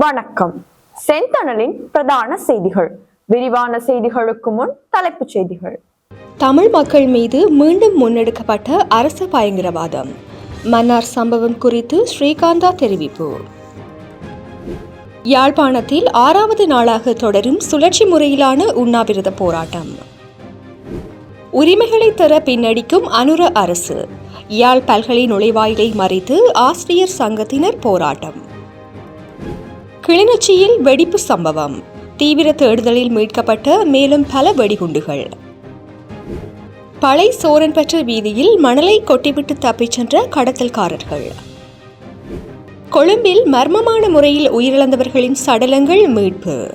வணக்கம். செந்தணலின் பிரதான செய்திகள். விரிவான செய்திகளுக்கு முன் தலைப்புச் செய்திகள். தமிழ் மக்கள் மீது மீண்டும் முன்னெடுக்கப்பட்ட அரச பயங்கரவாதம். மன்னார் சம்பவம் குறித்து ஸ்ரீகாந்தா தெரிவிப்பு. யாழ்ப்பாணத்தில் ஆறாவது நாளாக தொடரும் சுழற்சி முறையிலான உண்ணாவிரத போராட்டம். உரிமைகளை தர பின்னடிக்கும் அனுர அரசு. யாழ் பல்கலை நுழைவாயிலை மறித்து ஆசிரியர் சங்கத்தினர் போராட்டம். கிளிநொச்சியில் வெடிப்பு சம்பவம். தீவிர தேடுதலில் மீட்கப்பட்ட மேலும் பல வெடிகுண்டுகள். பழை சோரன்பற்ற வீதியில் மணலை கொட்டிவிட்டு தப்பிச் சென்ற கடத்தல்காரர்கள். கொழும்பில் மர்மமான முறையில் உயிரிழந்தவர்களின் சடலங்கள் மீட்பு.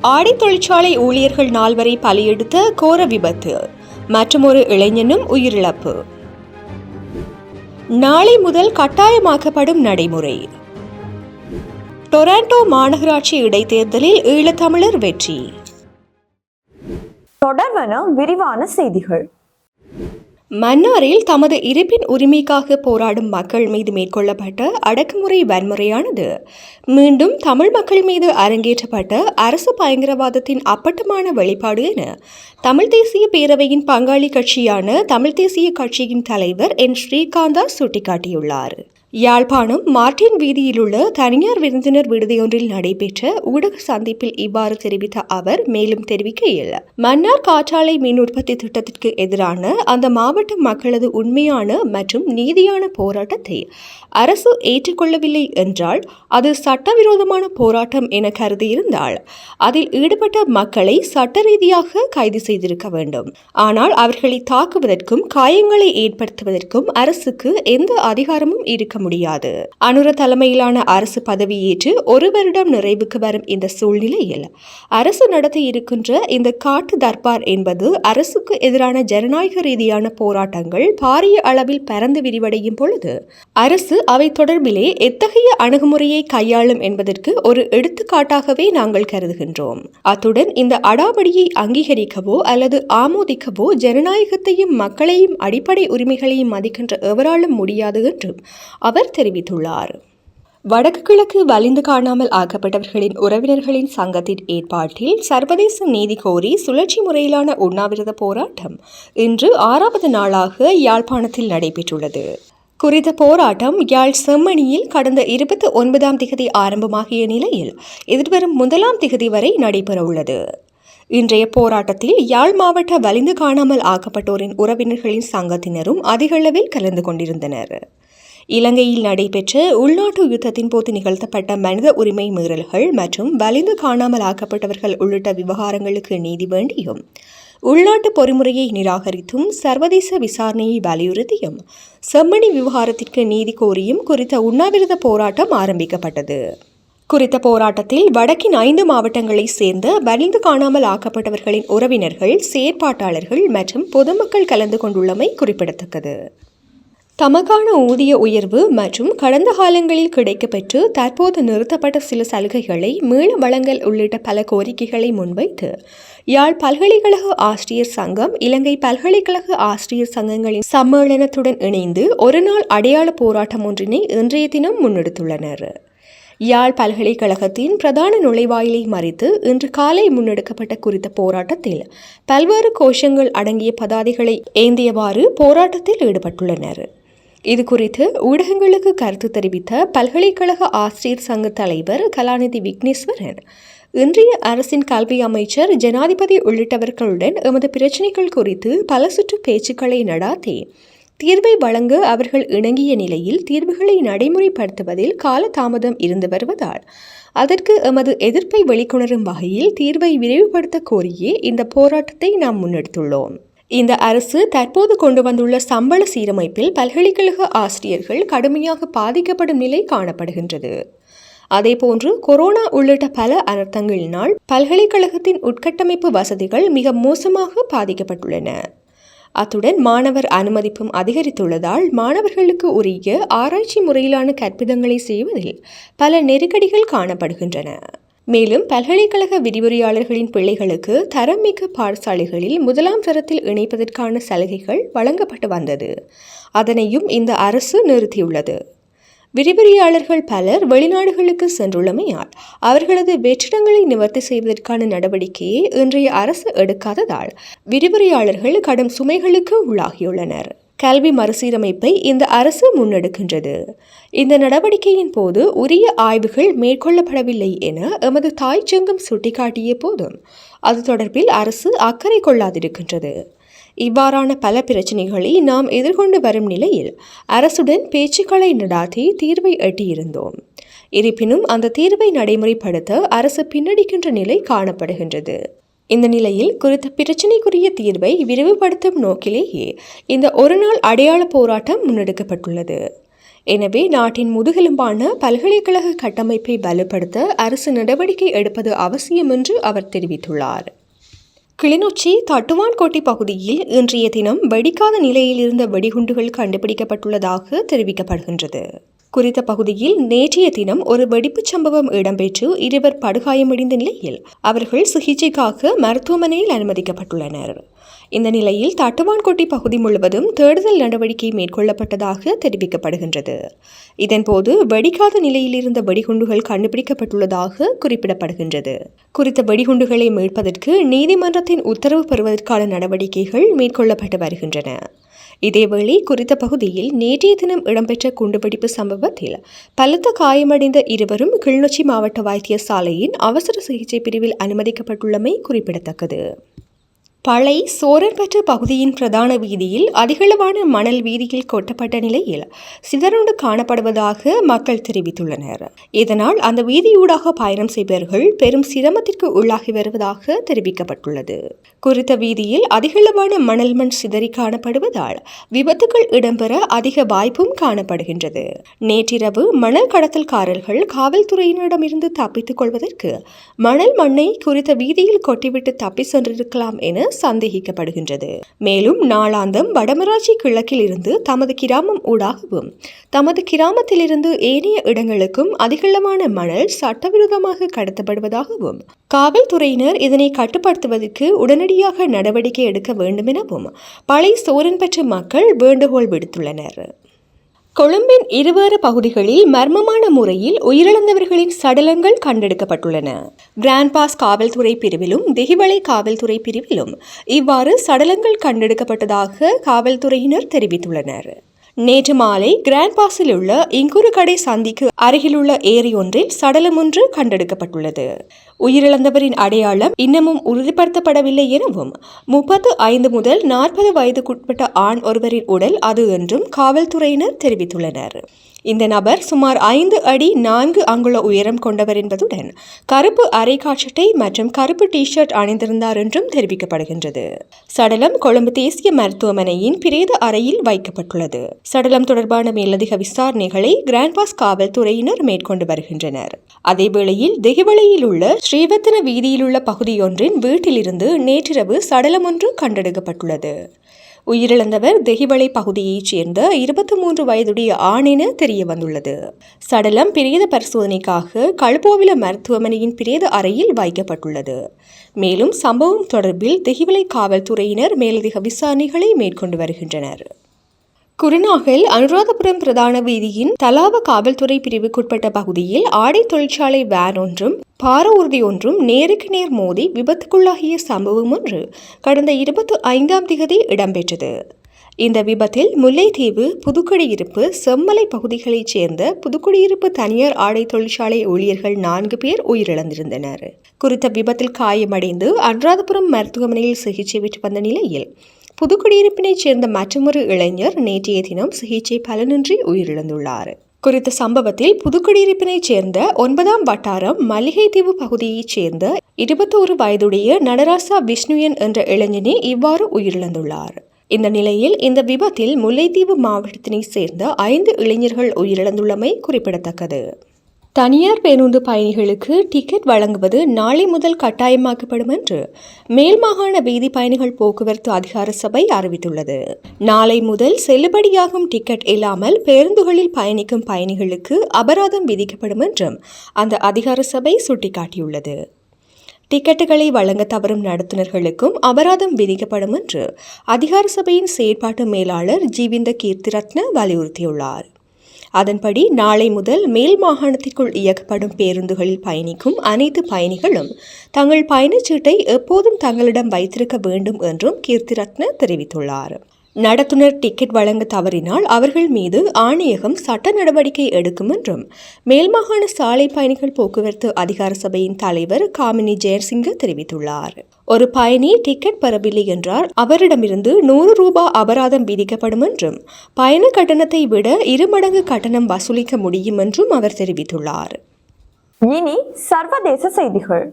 ஆடை தொழிற்சாலை ஊழியர்கள் நால்வரை பலியெடுத்த கோர விபத்து. மற்றொரு இளைஞனும் உயிரிழப்பு. நாளை முதல் கட்டாயமாக்கப்படும் நடைமுறை. டொராண்டோ மாநகராட்சி இடைத்தேர்தலில் ஈழத்தமிழர் வெற்றி. தொடர்வன விரிவான செய்திகள். மன்னாரில் தமது இருப்பின் உரிமைக்காக போராடும் மக்கள் மீது மேற்கொள்ளப்பட்ட அடக்குமுறை வன்முறையானது. மீண்டும் தமிழ் மக்கள் மீது அரங்கேற்றப்பட்ட அரசு பயங்கரவாதத்தின் அப்பட்டமான வெளிப்பாடு என தமிழ் தேசிய பேரவையின் பங்காளி கட்சியான தமிழ் தேசிய கட்சியின் தலைவர் என் ஸ்ரீகாந்தா சுட்டிக்காட்டியுள்ளார். யாழ்ப்பாணம் மார்டின் வீதியில் உள்ள தனியார் விருந்தினர் விடுதியொன்றில் நடைபெற்ற ஊடக சந்திப்பில் இவ்வாறு தெரிவித்த அவர் மேலும் தெரிவிக்கையில் மன்னார் காற்றாலை மின் உற்பத்தி திட்டத்திற்கு எதிரான அந்த மாவட்ட மக்களது உண்மையான மற்றும் நீதியான போராட்டத்தை அரசு ஏற்றுக்கொள்ளவில்லை என்றால் அது சட்டவிரோதமான போராட்டம் என கருதியிருந்தால் அதில் ஈடுபட்ட மக்களை சட்ட ரீதியாக கைது செய்திருக்க வேண்டும். ஆனால் அவர்களை தாக்குவதற்கும் காயங்களை ஏற்படுத்துவதற்கும் அரசுக்கு எந்த அதிகாரமும் இருக்க முடியாது. அனுர தலைமையிலான அரசு பதவியேற்று ஒரு வருடம் நிறைவுக்கு வரும் இந்த சூழ்நிலையில் அரசு நடத்தி இருக்கின்ற இந்த காட்டு தர்பார் என்பது அரசுக்கு எதிரான ஜனநாயக ரீதியான போராட்டங்கள் பாரிய அளவில் பரந்து விரிவடையும் பொழுது அரசு அவை தொடர்பிலே எத்தகைய அணுகுமுறையை கையாளும் என்பதற்கு ஒரு எடுத்துக்காட்டாகவே நாங்கள் கருதுகின்றோம். அத்துடன் இந்த அடாவடியை அங்கீகரிக்கவோ அல்லது ஆமோதிக்கவோ ஜனநாயகத்தையும் மக்களையும் அடிப்படை உரிமைகளையும் மதிக்கின்ற எவராலும் முடியாது என்றும் அவர் தெரிவித்துள்ளார். வடக்கு கிழக்கு வலிந்து காணாமல் ஆக்கப்பட்டவர்களின் உறவினர்களின் சங்கத்தின் ஏற்பாட்டில் சர்வதேச நீதி கோரி சுழற்சி முறையிலான உண்ணாவிரத போராட்டம் இன்று ஆறாவது நாளாக யாழ்ப்பாணத்தில் நடைபெற்றுள்ளது. குறித்த போராட்டம் யாழ் செம்மணியில் கடந்த இருபத்தி ஒன்பதாம் திகதி ஆரம்பமாகிய நிலையில் எதிர்வரும் முதலாம் திகதி வரை நடைபெறவுள்ளது. இன்றைய போராட்டத்தில் யாழ் மாவட்ட வலிந்து காணாமல் ஆக்கப்பட்டோரின் உறவினர்களின் சங்கத்தினரும் அதிகளவில் கலந்து கொண்டிருந்தனர். இலங்கையில் நடைபெற்ற உள்நாட்டு யுத்தத்தின் போது நிகழ்த்தப்பட்ட மனித உரிமை மீறல்கள் மற்றும் வலிந்து காணாமல் ஆக்கப்பட்டவர்கள் உள்ளிட்ட விவகாரங்களுக்கு நீதி வேண்டியும் உள்நாட்டு பொறிமுறையை நிராகரித்தும் சர்வதேச விசாரணையை வலியுறுத்தியும் செம்மணி விவகாரத்திற்கு நீதி கோரியும் குறித்த உண்ணாவிரத போராட்டம் ஆரம்பிக்கப்பட்டது. குறித்த போராட்டத்தில் வடக்கின் ஐந்து மாவட்டங்களைச் சேர்ந்த வலிந்து காணாமல் ஆக்கப்பட்டவர்களின் உறவினர்கள் செயற்பாட்டாளர்கள் மற்றும் பொதுமக்கள் கலந்து கொண்டுள்ளமை குறிப்பிடத்தக்கது. தமக்கான ஊதிய உயர்வு மற்றும் கடந்த காலங்களில் கிடைக்கப்பெற்று தற்போது நிறுத்தப்பட்ட சில சலுகைகளை மீள வழங்கல் உள்ளிட்ட பல கோரிக்கைகளை முன்வைத்து யாழ் பல்கலைக்கழக ஆசிரியர் சங்கம் இலங்கை பல்கலைக்கழக ஆசிரியர் சங்கங்களின் சம்மேளனத்துடன் இணைந்து ஒருநாள் அடையாள போராட்டம் ஒன்றினை இன்றைய தினம் முன்னெடுத்துள்ளனர். யாழ் பல்கலைக்கழகத்தின் பிரதான நுழைவாயிலை மறித்து இன்று காலை முன்னெடுக்கப்பட்ட குறித்த போராட்டத்தில் பல்வேறு கோஷங்கள் அடங்கிய பதாதைகளை ஏந்தியவாறு போராட்டத்தில் ஈடுபட்டுள்ளனர். இது குறித்து ஊடகங்களுக்கு கருத்து தெரிவித்த பல்கலைக்கழக ஆசிரியர் சங்க தலைவர் கலாநிதி விக்னேஸ்வரன் இன்றைய அரசின் கல்வி அமைச்சர் ஜனாதிபதி உள்ளிட்டவர்களுடன் எமது பிரச்சினைகள் குறித்து பல சுற்று பேச்சுக்களை நடாத்தி தீர்வை வழங்க அவர்கள் இணங்கிய நிலையில் தீர்வுகளை நடைமுறைப்படுத்துவதில் காலதாமதம் இருந்து வருவதால் அதற்கு எமது எதிர்ப்பை வெளிக்கொணரும் வகையில் தீர்வை விரைவுபடுத்த கோரியே இந்த போராட்டத்தை நாம் முன்னெடுத்துள்ளோம். இந்த அரசு தற்போது கொண்டு வந்துள்ள சம்பள சீரமைப்பில் பல்கலைக்கழக ஆசிரியர்கள் கடுமையாக பாதிக்கப்படும் நிலை காணப்படுகின்றது. அதேபோன்று கொரோனா உள்ளிட்ட பல அனர்த்தங்களினால் பல்கலைக்கழகத்தின் உட்கட்டமைப்பு வசதிகள் மிக மோசமாக பாதிக்கப்பட்டுள்ளன. அத்துடன் மாணவர் அனுமதிப்பும் அதிகரித்துள்ளதால் மாணவர்களுக்கு உரிய ஆராய்ச்சி முறையிலான கற்பிதங்களை செய்வதில் பல நெருக்கடிகள் காணப்படுகின்றன. மேலும் பல்கலைக்கழக விரிவுரையாளர்களின் பிள்ளைகளுக்கு தரமிக்க பாடசாலைகளில் முதலாம் தரத்தில் இணைப்பதற்கான சலுகைகள் வழங்கப்பட்டு வந்தது. அதனையும் இந்த அரசு நிறுத்தியுள்ளது. விரிவுரையாளர்கள் பலர் வெளிநாடுகளுக்கு சென்றுள்ளமையால் அவர்களது வெற்றிடங்களை நிவர்த்தி செய்வதற்கான நடவடிக்கையை இன்றைய அரசு எடுக்காததால் விரிவுரையாளர்கள் கடும் சுமைகளுக்கு உள்ளாகியுள்ளனர். கல்வி மறுசீரமைப்பை இந்த அரசு முன்னெடுக்கின்றது. இந்த நடவடிக்கையின் போது உரிய ஆய்வுகள் மேற்கொள்ளப்படவில்லை என எமது தாய் சங்கம் சுட்டிக்காட்டிய போதும் அது தொடர்பில் அரசு அக்கறை கொள்ளாதிருக்கின்றது. இவ்வாறான பல பிரச்சனைகளை நாம் எதிர்கொண்டு வரும் நிலையில் அரசுடன் பேச்சுக்களை நடாத்தி தீர்வை எட்டியிருந்தோம். இருப்பினும் அந்த தீர்வை நடைமுறைப்படுத்த அரசு பின்னடிக்கின்ற நிலை காணப்படுகின்றது. இந்த நிலையில் குறித்த பிரச்சினைக்குரிய தீர்வை விரிவுபடுத்தும் நோக்கிலேயே இந்த ஒருநாள் அடையாள போராட்டம் முன்னெடுக்கப்பட்டுள்ளது. எனவே நாட்டின் முதுகெலும்பான பல்கலைக்கழக கட்டமைப்பை வலுப்படுத்த அரசு நடவடிக்கை எடுப்பது அவசியம் என்று அவர் தெரிவித்துள்ளார். கிளிநொச்சி தட்டுவான்கோட்டை பகுதியில் இன்றைய தினம் வெடிக்காத நிலையில் இருந்த வெடிகுண்டுகள் கண்டுபிடிக்கப்பட்டுள்ளதாக தெரிவிக்கப்படுகின்றது. குறித்த பகுதியில் நேற்றைய தினம் ஒரு வெடிப்புச் சம்பவம் இடம்பெற்று இருவர் படுகாயமடைந்த நிலையில் அவர்கள் சிகிச்சைக்காக மருத்துவமனையில் அனுமதிக்கப்பட்டுள்ளனர். இந்த நிலையில் தட்டுவான்கோட்டை பகுதி முழுவதும் தேடுதல் நடவடிக்கை மேற்கொள்ளப்பட்டதாக தெரிவிக்கப்படுகின்றது. இதன்போது வெடிக்காத நிலையில் இருந்த வெடிகுண்டுகள் கண்டுபிடிக்கப்பட்டுள்ளதாக குறிப்பிடப்படுகின்றது. குறித்த வெடிகுண்டுகளை மீட்பதற்கு நீதிமன்றத்தின் உத்தரவு பெறுவதற்கான நடவடிக்கைகள் மேற்கொள்ளப்பட்டு வருகின்றன. இதேவேளை குறித்த பகுதியில் நேற்றைய தினம் இடம்பெற்ற குண்டுவெடிப்பு சம்பவத்தில் பலத்த காயமடைந்த இருவரும் கிளிநொச்சி மாவட்ட வைத்தியசாலையின் அவசர சிகிச்சை பிரிவில் அனுமதிக்கப்பட்டுள்ளமை குறிப்பிடத்தக்கது. பழை சோரன்பற்று பகுதியின் பிரதான வீதியில் அதிகளவான மணல் வீதியில் கொட்டப்பட்ட நிலையில் சிதறுண்டு காணப்படுவதாக மக்கள் தெரிவித்துள்ளனர். இதனால் அந்த வீதியூடாக பயணம் செய்பவர்கள் பெரும் சிரமத்திற்கு உள்ளாகி வருவதாக தெரிவிக்கப்பட்டுள்ளது. குறித்த வீதியில் அதிகளவான மணல் மண் சிதறி காணப்படுவதால் விபத்துகள் இடம்பெற அதிக வாய்ப்பும் காணப்படுகின்றது. நேற்றிரவு மணல் கடத்தல்காரர்கள் காவல்துறையினரிடமிருந்து தப்பித்துக் கொள்வதற்கு மணல் மண்ணை குறித்த வீதியில் கொட்டிவிட்டு தப்பி சென்றிருக்கலாம் என சந்தேகிக்கப்படுகின்றது. மேலும் நாளாந்தம் வடமராட்சி கிழக்கில் இருந்து தமது கிராமம் ஊடாகவும் தமது கிராமத்திலிருந்து ஏனைய இடங்களுக்கும் அதிகளமான மணல் சட்டவிரோதமாக கடத்தப்படுவதாகவும் காவல்துறையினர் இதனை கட்டுப்படுத்துவதற்கு உடனடியாக நடவடிக்கை எடுக்க வேண்டும் எனவும் பழைய சோரன் பெற்ற மக்கள் வேண்டுகோள் விடுத்துள்ளனர். கொழும்பின் இருவேறு பகுதிகளில் மர்மமான முறையில் உயிரிழந்தவர்களின் சடலங்கள் கண்டெடுக்கப்பட்டுள்ளன. கிராண்ட் பாஸ் காவல்துறை பிரிவிலும் திகிவளை காவல்துறை பிரிவிலும் இவ்வாறு சடலங்கள் கண்டெடுக்கப்பட்டதாக காவல்துறையினர் தெரிவித்துள்ளனர். நேற்று மாலை கிராண்ட் பாஸில் உள்ள இங்குரு கடை சந்திக்கு அருகிலுள்ள ஏரி ஒன்றில் சடலம் ஒன்று கண்டெடுக்கப்பட்டுள்ளது. உயிரிழந்தவரின் அடையாளம் இன்னமும் உறுதிப்படுத்தப்படவில்லை எனவும் முப்பத்து ஐந்து முதல் நாற்பது வயதுக்குட்பட்ட ஆண் ஒருவரின் உடல் அது என்றும் காவல்துறையினர் தெரிவித்துள்ளனர். இந்த நபர் சுமார் ஐந்து அடி நான்கு அங்குல உயரம் கொண்டவர் என்பதுடன் கருப்பு அரைக்காட்சட்டை மற்றும் கருப்பு டி ஷர்ட் அணிந்திருந்தார் என்றும் தெரிவிக்கப்படுகின்றது. சடலம் கொழும்பு தேசிய மருத்துவமனையின் பிரேத அறையில் வைக்கப்பட்டுள்ளது. சடலம் தொடர்பான மேலதிக விசாரணைகளை கிராண்ட்பாஸ் காவல்துறையினர் மேற்கொண்டு வருகின்றனர். அதேவேளையில் திகவளையில் உள்ள ஸ்ரீவத்தன வீதியில் உள்ள பகுதியொன்றின் வீட்டிலிருந்து நேற்றிரவு சடலம் ஒன்று கண்டெடுக்கப்பட்டுள்ளது. உயிரிழந்தவர் தெஹிவளை பகுதியைச் சேர்ந்த இருபத்தி மூன்று வயதுடைய ஆண் என தெரிய வந்துள்ளது சடலம் பிரேத பரிசோதனைக்காக கழுப்போவில மருத்துவமனையின் பிரேத அறையில் வைக்கப்பட்டுள்ளது. மேலும் சம்பவம் தொடர்பில் தெஹிவளை காவல்துறையினர் மேலதிக விசாரணைகளை மேற்கொண்டு வருகின்றனர். குருநாகல் அனுராதபுரம் பிரதான வீதியின் தலாவ காவல்துறை பிரிவுக்குட்பட்ட பகுதியில் ஆடை தொழிற்சாலை வேன் ஒன்றும் பார ஊர்தி ஒன்றும் நேருக்கு நேர் மோதி விபத்துக்குள்ளாகிய சம்பவம் ஒன்று கடந்த இருபத்தி ஐந்தாம் திகதி இடம்பெற்றது. இந்த விபத்தில் முல்லைத்தீவு புதுக்குடியிருப்பு செம்மலை பகுதிகளைச் சேர்ந்த புதுக்குடியிருப்பு தனியார் ஆடை தொழிற்சாலை ஊழியர்கள் நான்கு பேர் உயிரிழந்திருந்தனர். குறித்த விபத்தில் காயமடைந்து அனுராதபுரம் மருத்துவமனையில் சிகிச்சை பெற்று வந்த நிலையில் புதுக்குடியிருப்பினைச் சேர்ந்த மற்றொரு இளைஞர் நேற்றைய தினம் சிகிச்சை பலனின்றி உயிரிழந்துள்ளார். குறித்த சம்பவத்தில் புதுக்குடியிருப்பினைச் சேர்ந்த ஒன்பதாம் வட்டாரம் மல்லிகைத்தீவு பகுதியைச் சேர்ந்த இருபத்தோரு வயதுடைய நடராசா விஷ்ணுயன் என்ற இளைஞனே இவ்வாறு உயிரிழந்துள்ளார். இந்த நிலையில் இந்த விபத்தில் முல்லைத்தீவு மாவட்டத்தினைச் சேர்ந்த ஐந்து இளைஞர்கள் உயிரிழந்துள்ளமை குறிப்பிடத்தக்கது. தனியார் பேருந்து பயணிகளுக்கு டிக்கெட் வழங்குவது நாளை முதல் கட்டாயமாக்கப்படும் என்று மேல் மாகாண வீதி பயணிகள் போக்குவரத்து அதிகார சபை அறிவித்துள்ளது. நாளை முதல் செல்லுபடியாகும் டிக்கெட் இல்லாமல் பேருந்துகளில் பயணிக்கும் பயணிகளுக்கு அபராதம் விதிக்கப்படும் என்றும் அந்த அதிகார சபை சுட்டிக்காட்டியுள்ளது. டிக்கெட்டுகளை வழங்க தவறும் நடத்துனர்களுக்கும் அபராதம் விதிக்கப்படும் என்று அதிகார சபையின் செயற்பாட்டு மேலாளர் ஜீவிந்த கீர்த்திரத்ன வலியுறுத்தியுள்ளார். அதன்படி நாளை முதல் மேல் மாகாணத்திற்குள் இயக்கப்படும் பேருந்துகளில் பயணிக்கும் அனைத்து பயணிகளும் தங்கள் பயணச்சீட்டை எப்போதும் தங்களிடம் வைத்திருக்க வேண்டும் என்றும் கீர்த்திரத்ன தெரிவித்துள்ளார். நடத்துனர் டிக்கெட் வழங்க தவறினால் அவர்கள் மீது ஆணையகம் சட்ட நடவடிக்கை எடுக்கும் என்றும் மேல்மாகாண சாலை பயணிகள் போக்குவரத்து அதிகார சபையின் தலைவர் காமினி ஜெயசிங்க தெரிவித்துள்ளார். ஒரு பயணி டிக்கெட் பெறவில்லை என்றால் அவரிடமிருந்து நூறு ரூபாய் அபராதம் விதிக்கப்படும் என்றும் பயண கட்டணத்தை விட இருமடங்கு கட்டணம் வசூலிக்க முடியும் என்றும் அவர் தெரிவித்துள்ளார். இனி சர்வதேச செய்திகள்.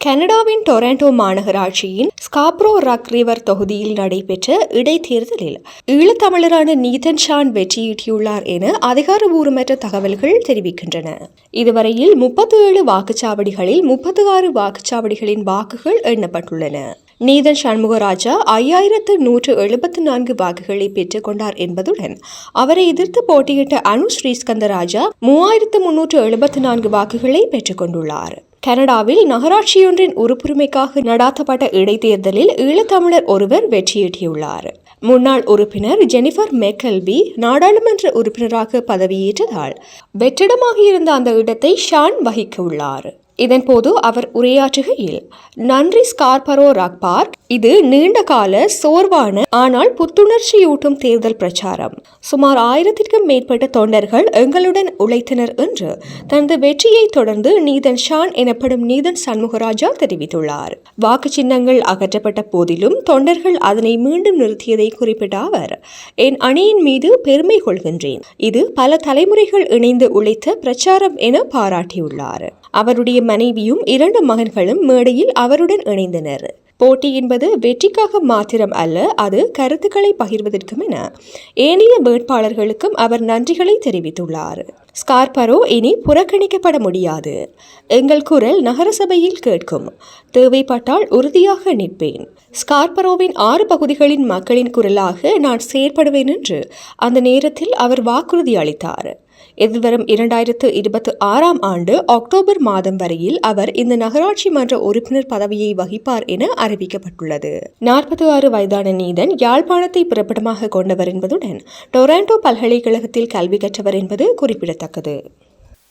கனடாவின் டொராண்டோ மாநகராட்சியின் ஸ்காப்ரோ ரக் ரிவர் தொகுதியில் நடைபெற்ற இடைத்தேர்தலில் ஈழத்தமிழரான நீதன் ஷான் வெற்றியீட்டியுள்ளார் என அதிகாரபூர்வமற்ற தகவல்கள் தெரிவிக்கின்றன. இதுவரையில் முப்பத்தி ஏழு வாக்குச்சாவடிகளில் முப்பத்தி ஆறு வாக்குச்சாவடிகளின் வாக்குகள் எண்ணப்பட்டுள்ளன. நீதன் சண்முகராஜா ஐயாயிரத்து நூற்று எழுபத்து நான்கு வாக்குகளை பெற்றுக் கொண்டார் என்பதுடன் அவரை எதிர்த்து போட்டியிட்ட அனு ஸ்ரீஸ்கந்தராஜா மூவாயிரத்து முன்னூற்று எழுபத்து நான்கு வாக்குகளை பெற்றுக் கொண்டுள்ளார். கனடாவில் நகராட்சியொன்றின் உறுப்புரிமைக்காக நடாத்தப்பட்ட இடைத்தேர்தலில் ஈழத்தமிழர் ஒருவர் வெற்றியீட்டியுள்ளார் முன்னாள் உறுப்பினர் ஜெனிஃபர் மெக்கல்பி நாடாளுமன்ற உறுப்பினராக பதவியேற்றதால் வெற்றிடமாக இருந்த அந்த இடத்தை ஷான் வகிக்க உள்ளார் இதன்போது அவர் உரையாற்றுகையில் நன்றி ஸ்கார்பரோ ராக் பார்க் இது நீண்ட கால சோர்வான ஆனால் புத்துணர்ச்சியூட்டும் தேர்தல் பிரச்சாரம். சுமார் ஆயிரத்திற்கும் மேற்பட்ட தொண்டர்கள் எங்களுடன் உழைத்தனர் என்று தனது வெற்றியை தொடர்ந்து நீதன் ஷான் எனப்படும் நீதன் சண்முகராஜா தெரிவித்துள்ளார். வாக்கு சின்னங்கள் அகற்றப்பட்ட போதிலும் தொண்டர்கள் அதனை மீண்டும் நிறுத்தியதை குறிப்பிட்ட அவர் என் அணியின் மீது பெருமை கொள்கின்றேன். இது பல தலைமுறைகள் இணைந்து உழைத்த பிரச்சாரம் என பாராட்டியுள்ளார். அவருடைய மனைவியும் இரண்டு மகன்களும் மேடையில் அவருடன் இணைந்தனர். போட்டி என்பது வெற்றிக்காக மாத்திரம் அல்ல அது கருத்துக்களை பகிர்வதற்கும் என. ஏனைய வேட்பாளர்களுக்கும் அவர் நன்றிகளை தெரிவித்துள்ளார். ஸ்கார்பரோ இனி புறக்கணிக்கப்பட முடியாது. எங்கள் குரல் நகரசபையில் கேட்கும். தேவைப்பட்டால் உறுதியாக நிற்பேன். ஸ்கார்பரோவின் ஆறு பகுதிகளின் மக்களின் குரலாக நான் செயற்படுவேன் என்று அந்த நேரத்தில் அவர் வாக்குறுதி அளித்தார். எதிர்வரும் இரண்டாயிரத்து இருபத்தி ஆறாம் ஆண்டு அக்டோபர் மாதம் வரையில் அவர் இந்த நகராட்சி மன்ற உறுப்பினர் பதவியை வகிப்பார் என அறிவிக்கப்பட்டுள்ளது. நாற்பத்தி ஆறு வயதான நீதன் யாழ்ப்பாணத்தை பிறப்பிடமாக கொண்டவர் என்பதுடன் டொராண்டோ பல்கலைக்கழகத்தில் கல்வி கற்றவர் என்பது குறிப்பிடத்தக்கது.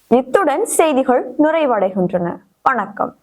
இத்துடன் செய்திகள் நிறைவடைகின்றன. வணக்கம்.